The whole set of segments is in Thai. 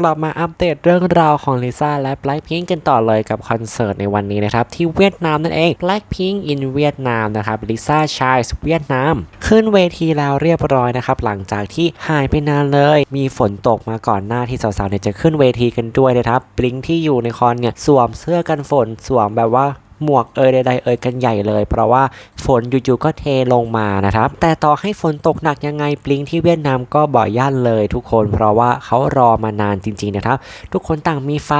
กลับมาอัปเดตเรื่องราวของลิซ่าและ Blackpink กันต่อเลยกับคอนเสิร์ตในวันนี้นะครับ ที่เวียดนามนั่นเอง Blackpink in เวียดนามนะครับลิซ่าชายเวียดนาม ขึ้นเวทีแล้วเรียบร้อยนะครับ หลังจากที่หายไปนานเลย มีฝนตกมาก่อนหน้าที่สาวๆเนี่ยจะขึ้นเวทีกันด้วยนะครับบลิงที่อยู่ในคอนเนี่ยสวมเสื้อกันฝนสวมแบบว่า หมวกเอยใดๆเอยกันใหญ่เลย เพราะว่าฝนอยู่ๆก็เทลงมานะครับ แต่ต่อให้ฝนตกหนักยังไงปลิงที่เวียดนามก็บ่อยย่านเลยทุกคน เพราะว่าเขารอมานานจริงๆนะครับ ทุกคนต่างมีไฟ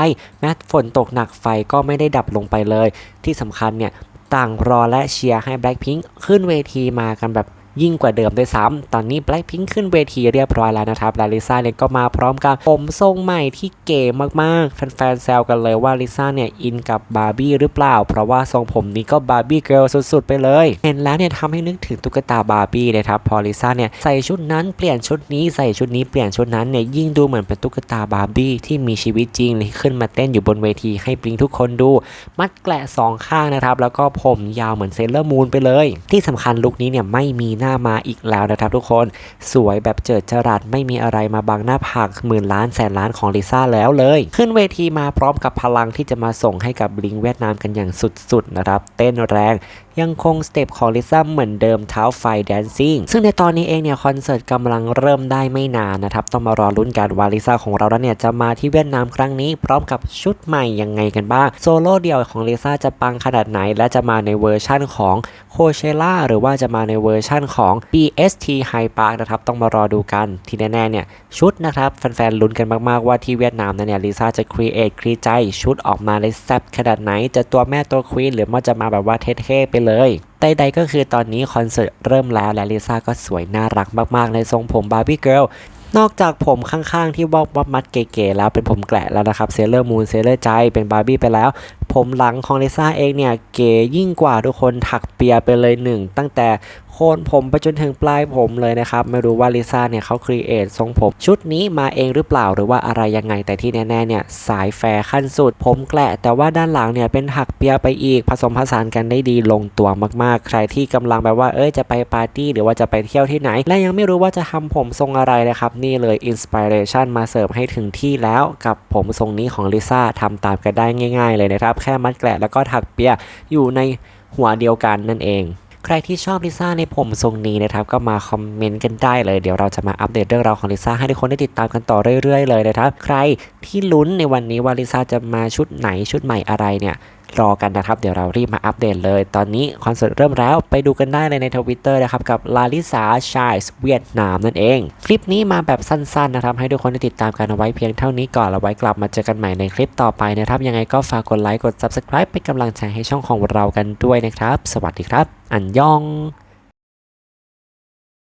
แม้ฝนตกหนักไฟก็ไม่ได้ดับลงไปเลย ที่สำคัญเนี่ยต่างรอและเชียร์ให้ Blackpink ขึ้นเวทีมากันแบบ ยิ่งกว่าเดิมด้วยซ้ำตอนนี้ Blackpink ขึ้นเวทีเรียบร้อยแล้วนะครับและลิซ่าเนี่ยก็มาพร้อมกับผมทรงใหม่ที่เก๋มากๆ แฟนๆแซวกันเลยว่าลิซ่าเนี่ยอินกับบาร์บี้หรือเปล่า เพราะว่าทรงผมนี้ก็บาร์บี้เกิลสุดๆ ไปเลย เห็นแล้วเนี่ยทำให้นึกถึงตุ๊กตาบาร์บี้นะครับพอลิซ่าเนี่ยใส่ชุดนั้นเปลี่ยนชุดนี้ใส่ชุดนี้เปลี่ยนชุดนั้นเนี่ยยิ่งดูเหมือนเป็นตุ๊กตาบาร์บี้ที่มีชีวิตจริงเลยขึ้นมาเต้นอยู่บนเวทีให้ปลิงทุกคนดู มัดแกละสองข้างนะครับแล้วก็ผมยาวเหมือนเซเลอร์มูนไปเลย ที่สำคัญลุคนี้เนี่ยไม่มีหน้ามาอีกแล้วนะครับทุกคน สวยแบบเจิดจรัสไม่มีอะไรมาบังหน้าผากหมื่นล้านแสนล้านของลิซ่าแล้วเลย ขึ้นเวทีมาพร้อมกับพลังที่จะมาส่งให้กับบลิงเวียดนามกันอย่างสุดๆนะครับ เต้นแรง ยังคงสเต็ปของลิซ่าเหมือนเดิมเท้าไฟแดนซิ่งซึ่งในตอนนี้เองเนี่ยคอนเสิร์ตกำลังเริ่มได้ไม่นานนะครับ ต้องมารอลุ้นกันว่าลิซ่าของเราแล้วเนี่ยจะมาที่เวียดนามครั้งนี้ พร้อมกับชุดใหม่ยังไงกันบ้าง โซโล่เดี่ยวของลิซ่าจะปังขนาดไหน และจะมาในเวอร์ชั่นของโคเชล่าหรือว่าจะมาในเวอร์ชั่นของ BST High Park นะครับต้องมารอดูกันที่แน่ๆเนี่ยชุดนะครับแฟนๆลุ้นกันมากๆว่าที่เวียดนามนั้นเนี่ยลิซ่าจะครีเอทครีใจชุดออกมาเลยแซ่บขนาดไหน จะตัวแม่ตัวควีนหรือว่าจะมาแบบว่าเท่ๆไปเลย ใดๆก็คือตอนนี้คอนเสิร์ตเริ่มแล้วและลิซ่าก็สวยน่ารักมากๆ ในทรงผมบาร์บี้เกิลนอกจากผมข้างๆ ที่วอกวับมัดเก๋ๆแล้วเป็นผมแกละแล้วนะครับเซเลอร์มูนเซเลอร์ใจเป็นบาร์บี้ไปแล้ว ผมหลังของลิซ่าเองเนี่ยเก๋ยิ่งกว่าทุกคนถักเปียไปเลยหนึ่งตั้งแต่โคนผมไปจนถึงปลายผมเลยนะครับ ไม่รู้ว่าลิซ่าเนี่ยเขาครีเอททรงผมชุดนี้มาเองหรือเปล่าหรือว่าอะไรยังไงแต่ที่แน่ๆเนี่ยสายแฟร์ขั้นสุด ผมแกละแต่ว่าด้านหลังเนี่ยเป็นถักเปียไปอีกผสมผสานกันได้ดีลงตัวมากๆ ใครที่กำลังแบบว่าเอ้ยจะไปปาร์ตี้หรือว่าจะไปเที่ยวที่ไหน และยังไม่รู้ว่าจะทำผมทรงอะไรนะครับนี่เลยอินสปิเรชันมาเสิร์ฟให้ถึงที่แล้วกับผมทรงนี้ของลิซ่าทำตามกันได้ง่าย ๆ เลยนะครับแค่มัดแกละแล้วก็ถักเปียอยู่ในหัวเดียวกันนั่นเองใครที่ชอบลิซ่าในผมทรงนี้นะครับก็มาคอมเมนต์กันได้เลยเดี๋ยวเราจะมาอัปเดตเรื่องราวของลิซ่าให้ทุกคนได้ติดตามกันต่อเรื่อยๆเลยนะครับ ใครที่ลุ้นในวันนี้ว่าลิซ่าจะมาชุดไหนชุดใหม่อะไรเนี่ย รอกันนะครับ เดี๋ยวเรารีบมาอัปเดตเลย ตอนนี้คอนเสิร์ตเริ่มแล้วไปดูกันได้เลยในทวิตเตอร์นะครับกับลาลิสาชายเวียดนามนั่นเอง คลิปนี้มาแบบสั้นๆนะครับให้ทุกคนได้ติดตามกันเอาไว้เพียงเท่านี้ก่อนแล้วไว้กลับมาเจอกันใหม่ในคลิปต่อไปนะครับ ยังไงก็ฝากกดไลค์กด subscribe เป็นกำลังใจให้ช่องของเรากันด้วยนะครับ สวัสดีครับ อันยอง